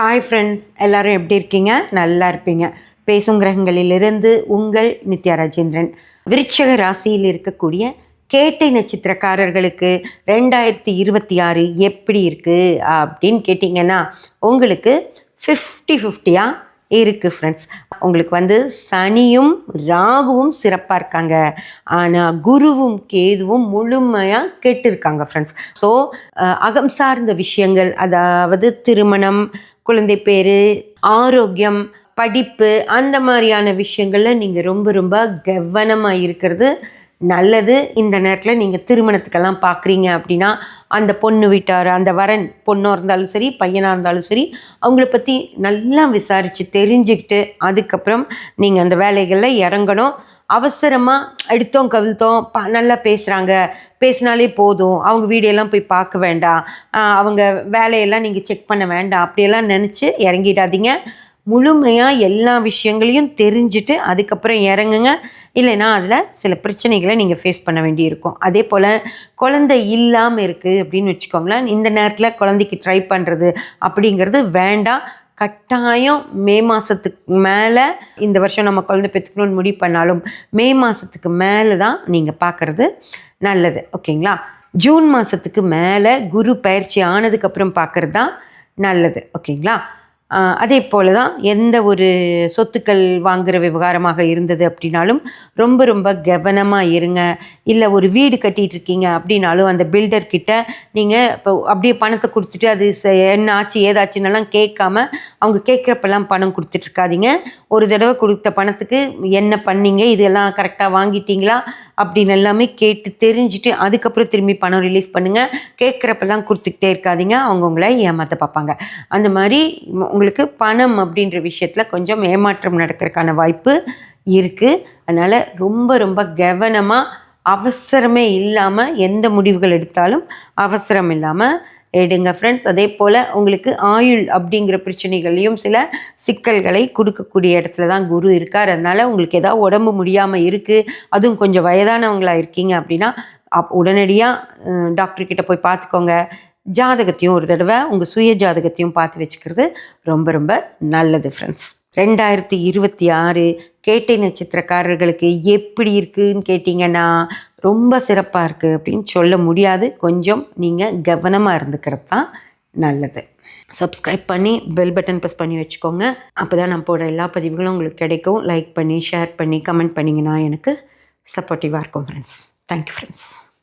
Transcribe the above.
Hi friends எல்லோரும் எப்படி இருக்கீங்க? நல்லா இருப்பீங்க. பேசும் கிரகங்களிலிருந்து உங்கள் நித்யா ராஜேந்திரன். விருட்சக ராசியில் இருக்கக்கூடிய கேட்டை நட்சத்திரக்காரர்களுக்கு ரெண்டாயிரத்தி இருபத்தி ஆறு எப்படி இருக்குது அப்படின்னு கேட்டிங்கன்னா உங்களுக்கு ஃபிஃப்டி ஃபிஃப்டியாக இருக்குது ஃப்ரெண்ட்ஸ் உங்களுக்கு வந்து சனியும் ராகுவும் சிறப்பாக இருக்காங்க. ஆனால் குருவும் கேதுவும் முழுமையாக கேட்டிருக்காங்க ஃப்ரெண்ட்ஸ் ஸோ அகம் சார்ந்த விஷயங்கள் அதாவது திருமணம் குழந்தை பேர் ஆரோக்கியம் படிப்பு அந்த மாதிரியான விஷயங்களில் நீங்கள் ரொம்ப ரொம்ப கவனமாக இருக்கிறது நல்லது. இந்த நேரத்தில் நீங்கள் திருமணத்துக்கெல்லாம் பார்க்குறீங்க அப்படின்னா அந்த பொண்ணு வீட்டார் அந்த வரன் பொண்ணாக இருந்தாலும் சரி பையனாக இருந்தாலும் சரி அவங்கள பற்றி நல்லா விசாரித்து தெரிஞ்சுக்கிட்டு அதுக்கப்புறம் நீங்கள் அந்த வேலைகளில் இறங்கணும். அவசரமாக எடுத்தோம் கவிழ்த்தோம் ப நல்லா பேசுகிறாங்க பேசினாலே போதும். அவங்க வீடியோலாம் போய் பார்க்க வேண்டாம் அவங்க வேலையெல்லாம் நீங்கள் செக் பண்ண வேண்டாம் அப்படியெல்லாம் நினச்சி இறங்கிடாதீங்க. முழுமையாக எல்லா விஷயங்களையும் தெரிஞ்சுட்டு அதுக்கப்புறம் இறங்குங்க. இல்லைன்னா அதில் சில பிரச்சனைகளை நீங்கள் ஃபேஸ் பண்ண வேண்டியிருக்கும். அதே போல் குழந்தை இல்லாமல் இருக்குது அப்படின்னு வச்சுக்கோங்களேன் இந்த நேரத்தில் குழந்தைக்கு ட்ரை பண்ணுறது அப்படிங்கிறது வேண்டாம். கட்டாயம் மே மாதத்துக்கு மேலே இந்த வருஷம் நம்ம குழந்தை பெற்றுக்கணும்னு முடிவு பண்ணாலும் மே மாதத்துக்கு மேலே தான் நீங்கள் பார்க்குறது நல்லது. ஓகேங்களா? ஜூன் மாதத்துக்கு மேலே குரு பயிற்சி ஆனதுக்கப்புறம் பார்க்குறது தான் நல்லது. ஓகேங்களா? அதே போல் தான் எந்த ஒரு சொத்துக்கள் வாங்குகிற விவகாரமாக இருந்தது அப்படின்னாலும் ரொம்ப ரொம்ப கவனமாக இருங்க. இல்லை ஒரு வீடு கட்டிகிட்டு இருக்கீங்க அப்படின்னாலும் அந்த பில்டர் கிட்ட நீங்கள் இப்போ அப்படியே பணத்தை கொடுத்துட்டு அது என்ன ஆச்சு ஏதாச்சுன்னெல்லாம் கேட்காம அவங்க கேட்குறப்பெல்லாம் பணம் கொடுத்துட்ருக்காதீங்க ஒரு தடவை கொடுத்த பணத்துக்கு என்ன பண்ணீங்க இதெல்லாம் கரெக்டாக வாங்கிட்டீங்களா அப்படின்னு எல்லாமே கேட்டு தெரிஞ்சுட்டு அதுக்கப்புறம் திரும்பி பணம் ரிலீஸ் பண்ணுங்கள் கேட்குறப்பெல்லாம் கொடுத்துக்கிட்டே இருக்காதீங்க. அவங்க உங்களை ஏமாற்ற பார்ப்பாங்க. அந்த மாதிரி உ- உங்களுக்கு பணம் அப்படின்ற விஷயத்தில் கொஞ்சம் ஏமாற்றம் நடக்கிறதுக்கான வாய்ப்பு இருக்குது அதனால் ரொம்ப ரொம்ப கவனமாக அவசரமே இல்லாமல் எந்த முடிவுகள் எடுத்தாலும் அவசரம் இல்லாமல் எடுங்க ஃப்ரெண்ட்ஸ் அதே போல் உங்களுக்கு ஆயுள் அப்படிங்கிற பிரச்சனைகள்லையும் சில சிக்கல்களை கொடுக்கக்கூடிய இடத்துல தான் குரு இருக்கார். அதனால் உங்களுக்கு ஏதாவது உடம்பு முடியாமல் இருக்குது அதுவும் கொஞ்சம் வயதானவங்களாக இருக்கீங்க அப்படின்னா அப் உடனடியாக டாக்டர்கிட்ட போய் பார்த்துக்கோங்க. ஜாதகத்தையும் ஒரு தடவை உங்கள் சுய ஜாதகத்தையும் பார்த்து வச்சுக்கிறது ரொம்ப ரொம்ப நல்லது ஃப்ரெண்ட்ஸ் ரெண்டாயிரத்தி இருபத்தி ஆறு கேட்டை நட்சத்திரக்காரர்களுக்கு எப்படி இருக்குன்னு கேட்டிங்கன்னா ரொம்ப சிறப்பாக இருக்குது அப்படின்னு சொல்ல முடியாது. கொஞ்சம் நீங்கள் கவனமாக இருந்துக்கிறது தான் நல்லது. சப்ஸ்கிரைப் பண்ணி பெல் பட்டன் ப்ரெஸ் பண்ணி வச்சுக்கோங்க. அப்போ தான் நான் போடுற எல்லா பதிவுகளும் உங்களுக்கு கிடைக்கும். லைக் பண்ணி ஷேர் பண்ணி கமெண்ட் பண்ணிங்கன்னா எனக்கு சப்போர்ட்டிவாக இருக்கும் ஃப்ரெண்ட்ஸ் தேங்க்யூ ஃப்ரெண்ட்ஸ்